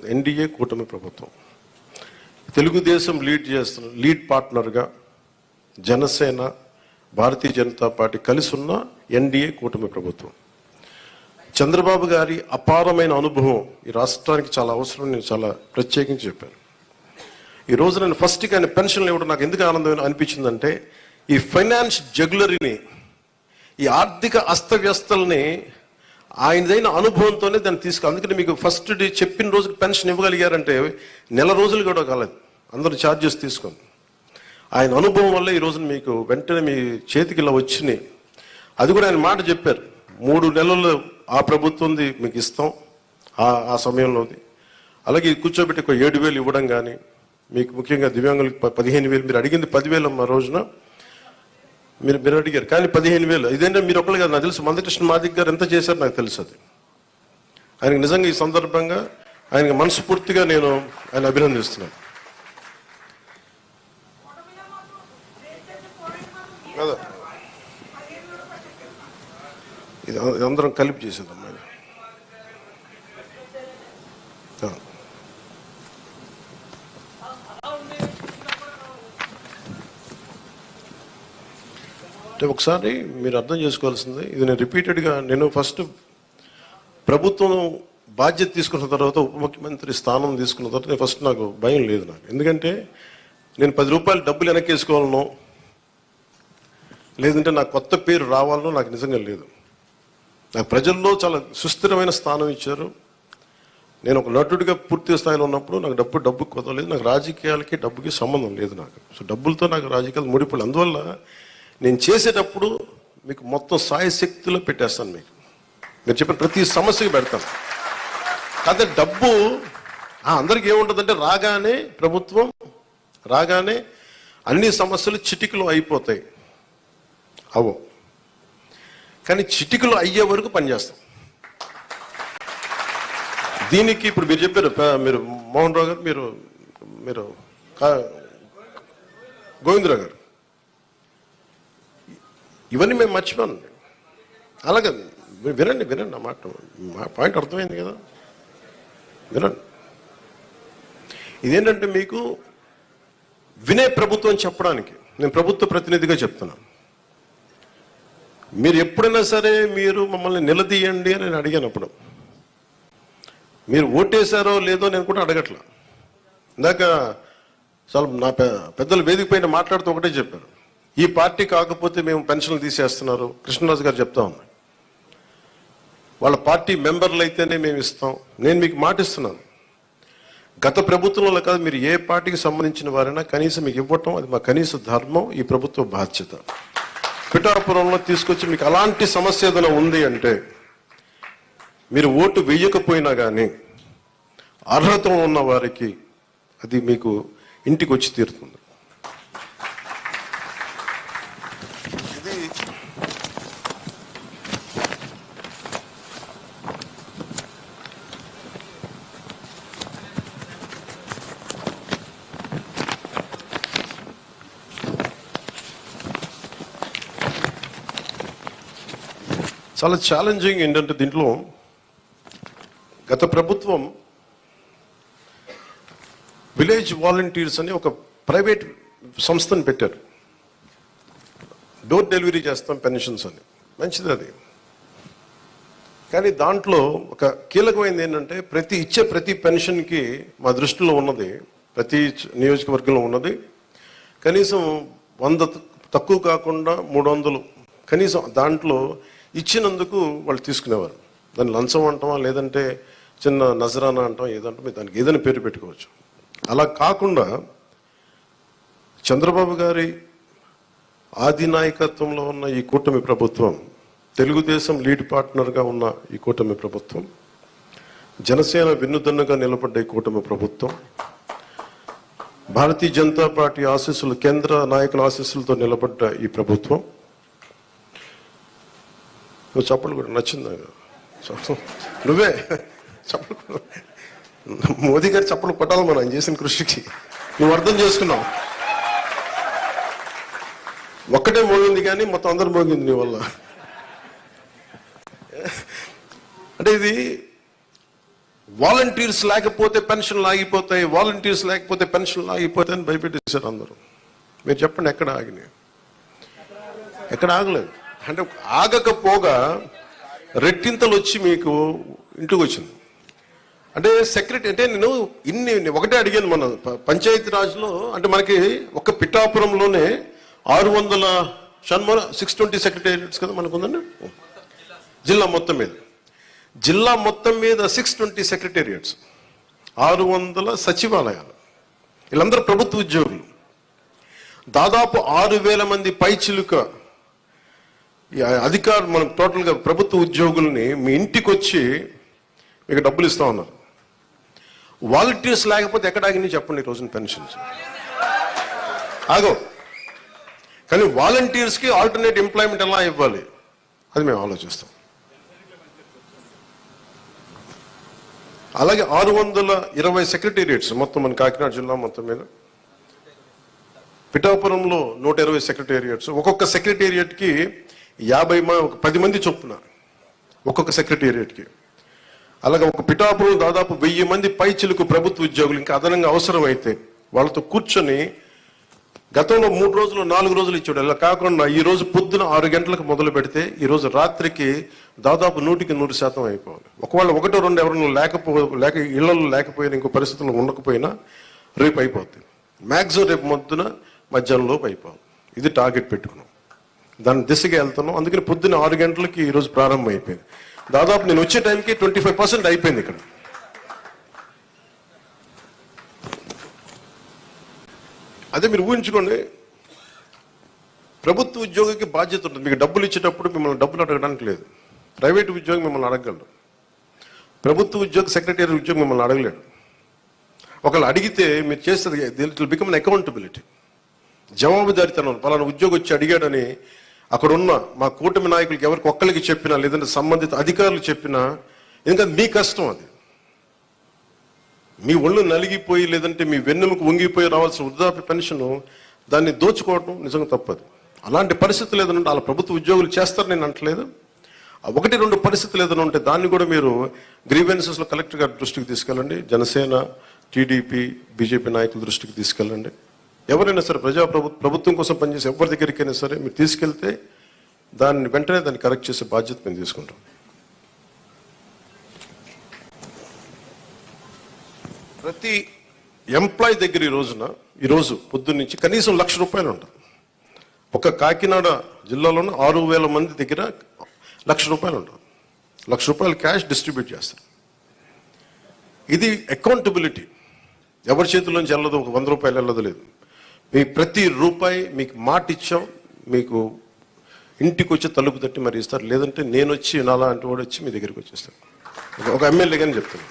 ప్రభుత్వం ఎన్డీఏ కూటమి ప్రభుత్వం. తెలుగుదేశం లీడ్ చేస్తున్న లీడ్ పార్ట్నర్గా జనసేన భారతీయ జనతా పార్టీ కలిసి ఉన్న ఎన్డీఏ కూటమి ప్రభుత్వం. చంద్రబాబు గారి అపారమైన అనుభవం ఈ రాష్ట్రానికి చాలా అవసరం నేను చాలా ప్రత్యేకించి చెప్పాను. ఈ నేను ఫస్ట్ ఆయన పెన్షన్లు ఇవ్వడం నాకు ఎందుకు ఆనందం అనిపించిందంటే ఈ ఫైనాన్స్ జగ్యులరీని ఈ ఆర్థిక అస్తవ్యస్తల్ని ఆయనదైన అనుభవంతోనే దాన్ని తీసుకు అందుకని మీకు ఫస్ట్ డే చెప్పిన రోజుకి పెన్షన్ ఇవ్వగలిగారంటే నెల రోజులు కూడా కాలేదు. అందరూ ఛార్జెస్ తీసుకొని ఆయన అనుభవం వల్ల ఈ రోజున మీకు వెంటనే మీ చేతికి ఇలా వచ్చినాయి. అది కూడా ఆయన మాట చెప్పారు. మూడు నెలలు ఆ ప్రభుత్వంది మీకు ఇస్తాం. ఆ ఆ సమయంలోది అలాగే కూర్చోబెట్టి ఒక ఏడు వేలు ఇవ్వడం కానీ మీకు ముఖ్యంగా దివ్యాంగులకు పదిహేను వేలు మీరు అడిగింది పదివేలు మా రోజున. మీరు మీరు అడిగారు. కానీ పదిహేను వేలు. ఇదేంటే మీరు ఒకళ్ళు కాదు. నాకు తెలుసు. మందకృష్ణ మాదిక్ గారు ఎంత చేశారు నాకు తెలుసు అది. ఆయనకు నిజంగా ఈ సందర్భంగా ఆయనకి మనస్ఫూర్తిగా నేను ఆయన అభినందిస్తున్నాను. కదా. ఇది ఇది అందరం కలిపి చేసేదమ్మా ఇది. ఆ. అంటే ఒకసారి మీరు అర్థం చేసుకోవాల్సింది ఇది నేను రిపీటెడ్గా నేను ఫస్ట్ ప్రభుత్వం బాధ్యత తీసుకున్న తర్వాత ఉప ముఖ్యమంత్రి స్థానం తీసుకున్న తర్వాత నేను ఫస్ట్ నాకు భయం లేదు నాకు. ఎందుకంటే నేను పది రూపాయలు డబ్బులు వెనక్కేసుకోవాలనో లేదంటే నాకు కొత్త పేరు రావాలనో నాకు నిజంగా లేదు. నాకు ప్రజల్లో చాలా సుస్థిరమైన స్థానం ఇచ్చారు. నేను ఒక నటుడిగా పూర్తి స్థాయిలో ఉన్నప్పుడు నాకు డబ్బు డబ్బు లేదు. నాకు రాజకీయాలకి డబ్బుకి సంబంధం లేదు నాకు. సో డబ్బులతో నాకు రాజకీయాలు ముడిపడి అందువల్ల నేను చేసేటప్పుడు మీకు మొత్తం సాయశక్తిలో పెట్టేస్తాను మీకు. మీరు చెప్పిన ప్రతి సమస్యకి పెడతాను. కాకపోతే డబ్బు అందరికి అందరికీ ఏముంటుందంటే రాగానే ప్రభుత్వం రాగానే అన్ని సమస్యలు చిటికలో అయిపోతాయి. అవు. కానీ చిటికలు అయ్యే వరకు పనిచేస్తాం. దీనికి ఇప్పుడు మీరు చెప్పారు మీరు మోహన్ రావు గారు మీరు మీరు కా- గోవిందరావు గారు. ఇవన్నీ మేము మర్చిపోను అలాగే వినండి వినండి ఆ మాట. మా పాయింట్ అర్థమైంది కదా? వినండి. ఇదేంటంటే మీకు వినే ప్రభుత్వం చెప్పడానికి నేను ప్రభుత్వ ప్రతినిధిగా చెప్తున్నాను మీరు ఎప్పుడైనా సరే మీరు మమ్మల్ని నిలదీయండి అని నేను అడిగాను అప్పుడు. మీరు ఓటేశారో లేదో నేను కూడా అడగట్లా. ఇందాక చాలా నా పెద్దలు వేదిక పైన మాట్లాడుతూ ఒకటే చెప్పారు. ఈ పార్టీ కాకపోతే మేము పెన్షన్లు తీసేస్తున్నారు. కృష్ణరాజు గారు చెప్తా ఉన్నారు వాళ్ళ పార్టీ మెంబర్లు అయితేనే మేము ఇస్తాం. నేను మీకు మాటిస్తున్నాను. గత ప్రభుత్వంలో కాదు మీరు ఏ పార్టీకి సంబంధించిన వారైనా కనీసం మీకు ఇవ్వటం అది మా కనీస ధర్మం ఈ ప్రభుత్వ బాధ్యత. పిఠాపురంలో తీసుకొచ్చి మీకు అలాంటి సమస్య ఏదైనా ఉంది అంటే మీరు ఓటు వేయకపోయినా కానీ అర్హత ఉన్న వారికి అది మీకు ఇంటికి వచ్చి తీరుతుంది. ఇది చాలా ఛాలెంజింగ్ ఏంటంటే దీంట్లో గత ప్రభుత్వం విలేజ్ వాలంటీర్స్ అని ఒక ప్రైవేట్ సంస్థను పెట్టారు. డోర్ డెలివరీ చేస్తాం పెన్షన్స్ అని. మంచిది అది. కానీ దాంట్లో ఒక కీలకమైనది ఏంటంటే ప్రతి ఇచ్చే ప్రతి పెన్షన్కి మా దృష్టిలో ఉన్నది ప్రతి నియోజకవర్గంలో ఉన్నది కనీసం వంద తక్కువ కాకుండా మూడు వందలు కనీసం దాంట్లో ఇచ్చినందుకు వాళ్ళు తీసుకునేవారు. దాన్ని లంచం అంటామా లేదంటే చిన్న నజరానా అంటాం ఏదంటాం మీరు దానికి ఏదైనా పేరు పెట్టుకోవచ్చు. అలా కాకుండా చంద్రబాబు గారి ఆది నాయకత్వంలో ఉన్న ఈ కూటమి ప్రభుత్వం తెలుగుదేశం లీడ్ పార్ట్నర్గా ఉన్న ఈ కూటమి ప్రభుత్వం జనసేన వెన్నుదన్నుగా నిలబడ్డ ఈ కూటమి ప్రభుత్వం భారతీయ జనతా పార్టీ ఆశీస్సులు కేంద్ర నాయకుల ఆశీస్సులతో నిలబడ్డ ఈ ప్రభుత్వం. నువ్వు చప్పలు కూడా నచ్చింది? నువ్వే చప్పలు కూడా- మోదీ గారు చప్పలు కొట్టాలి మనం చేసిన కృషికి. నువ్వు అర్థం చేసుకున్నావు. ఒక్కటే మోగింది కానీ మొత్తం అందరు మోగింది నీ వల్ల. అంటే ఇది వాలంటీర్స్ లేకపోతే పెన్షన్లు ఆగిపోతాయి వాలంటీర్స్ లేకపోతే పెన్షన్లు ఆగిపోతాయి అని భయపెట్టేశారు అందరూ. మీరు చెప్పండి ఎక్కడ ఆగినాయి? ఎక్కడ ఆగలేదు. అంటే ఆగకపోగా రెట్టింతలు వచ్చి మీకు ఇంటికి వచ్చింది. అంటే సెక్రటరీ అంటే నేను ఇన్ని ఒకటే అడిగాను మన పంచాయతీ రాజ్లో అంటే మనకి ఒక పిఠాపురంలోనే ఆరు వందల షణ్మల సిక్స్ ట్వంటీ సెక్రటేరియట్స్ కదా మనకు ఉందండి జిల్లా మొత్తం మీద. జిల్లా మొత్తం మీద సిక్స్ ట్వంటీ సెక్రటేరియట్స్ ఆరు వందల సచివాలయాలు వీళ్ళందరూ ప్రభుత్వ ఉద్యోగులు. దాదాపు ఆరు వేల మంది పైచిలుక అధికారు మనం టోటల్గా ప్రభుత్వ ఉద్యోగుల్ని మీ ఇంటికి వచ్చి మీకు డబ్బులు ఇస్తా ఉన్నారు. వాలంటీర్స్ లేకపోతే ఎక్కడ ఆగింది చెప్పండి ఈ రోజున పెన్షన్స్. ఆగో. కానీ వాలంటీర్స్కి ఆల్టర్నేట్ ఎంప్లాయ్మెంట్ ఎలా ఇవ్వాలి? అది మేము ఆలోచిస్తాం. అలాగే ఆరు వందల ఇరవై సెక్రటేరియట్స్ మొత్తం మన కాకినాడ జిల్లా మొత్తం మీద. పిఠాపురంలో నూట ఇరవై సెక్రటేరియట్స్. ఒక్కొక్క సెక్రటేరియట్కి యాభై మ ఒక పది మంది చొప్పున ఒక్కొక్క సెక్రటేరియట్కి. అలాగే ఒక పిఠాపురం దాదాపు వెయ్యి మంది పైచిలకు ప్రభుత్వ ఉద్యోగులు ఇంకా అదనంగా అవసరమైతే వాళ్ళతో కూర్చొని గతంలో మూడు రోజులు నాలుగు రోజులు ఇచ్చాడు. ఇలా కాకుండా ఈ రోజు పొద్దున ఆరు గంటలకు మొదలు పెడితే ఈ రోజు రాత్రికి దాదాపు నూటికి నూరు శాతం అయిపోవాలి. ఒకవేళ ఒకటో రెండు ఎవరైనా లేకపో లేక ఇళ్ళలో లేకపోయినా ఇంకో పరిస్థితుల్లో ఉండకపోయినా రేపు అయిపోద్ది. మ్యాక్సిమం రేపు మొద్దున మధ్యాహ్నంలోపు అయిపోవాలి. ఇది టార్గెట్ పెట్టుకున్నాం. దాని దిశగా వెళ్తున్నాం. అందుకని పొద్దున్న ఆరు గంటలకి ఈరోజు ప్రారంభం అయిపోయింది. దాదాపు నేను వచ్చే టైంకి ట్వంటీ ఫైవ్ పర్సెంట్ అయిపోయింది ఇక్కడ. అదే మీరు ఊహించుకోండి. ప్రభుత్వ ఉద్యోగికి బాధ్యత ఉంటుంది. మీకు డబ్బులు ఇచ్చేటప్పుడు మిమ్మల్ని డబ్బులు అడగడానికి లేదు. ప్రైవేట్ ఉద్యోగి మిమ్మల్ని అడగగలరు ప్రభుత్వ ఉద్యోగి సెక్రటరీ ఉద్యోగి మిమ్మల్ని అడగలేడు. ఒకళ్ళు అడిగితే మీరు చేస్తుంది ఇట్ బికమ్ అకౌంటబిలిటీ జవాబుదారితనం. పలానా ఉద్యోగి వచ్చి అడిగాడని అక్కడ ఉన్న మా కూటమి నాయకులకి ఎవరికి ఒక్కరికి చెప్పినా లేదంటే సంబంధిత అధికారులు చెప్పినా ఎందుకంటే మీ కష్టం అది. మీ ఒళ్ళు నలిగిపోయి లేదంటే మీ వెన్నుముకు వంగిపోయి రావాల్సిన వృద్ధాప్య పెన్షన్ దాన్ని దోచుకోవడం నిజంగా తప్పదు. అలాంటి పరిస్థితులు ఏదైనా ఉంటే అలా ప్రభుత్వ ఉద్యోగులు చేస్తారు నేను అంటలేదు. ఒకటి రెండు పరిస్థితులు ఏదైనా ఉంటే దాన్ని కూడా మీరు గ్రీవెన్సెస్లో కలెక్టర్ గారి దృష్టికి తీసుకెళ్ళండి జనసేన టీడీపీ బీజేపీ నాయకుల దృష్టికి తీసుకెళ్ళండి. ఎవరైనా సరే ప్రజా ప్రభుత్వం కోసం పనిచేసే ఎవరి దగ్గరికైనా సరే మీరు తీసుకెళ్తే దాన్ని వెంటనే దాన్ని కరెక్ట్ చేసే బాధ్యత మేము తీసుకుంటాం. ప్రతి ఎంప్లాయ్ దగ్గర ఈ రోజున ఈరోజు పొద్దున్న నుంచి కనీసం లక్ష రూపాయలు ఉంటుంది ఒక కాకినాడ జిల్లాలోనే ఆరు వేల మంది దగ్గర లక్ష రూపాయలు ఉంటుంది లక్ష రూపాయలు క్యాష్ డిస్ట్రిబ్యూట్ చేస్తారు. ఇది అకౌంటబిలిటీ ఎవరి చేతిలోంచి వెళ్ళదు ఒక వంద రూపాయలు వెళ్ళదు లేదు. మీ ప్రతి రూపాయి మీకు మాట ఇచ్చాం మీకు ఇంటికి వచ్చి తలుపు తట్టి మరి ఇస్తారు. లేదంటే నేను వచ్చి నాలా అంటే వాడు వచ్చి మీ దగ్గరికి వచ్చేస్తాను ఒక- ఎమ్మెల్యేగానే ఎమ్మెల్యే కానీ చెప్తాను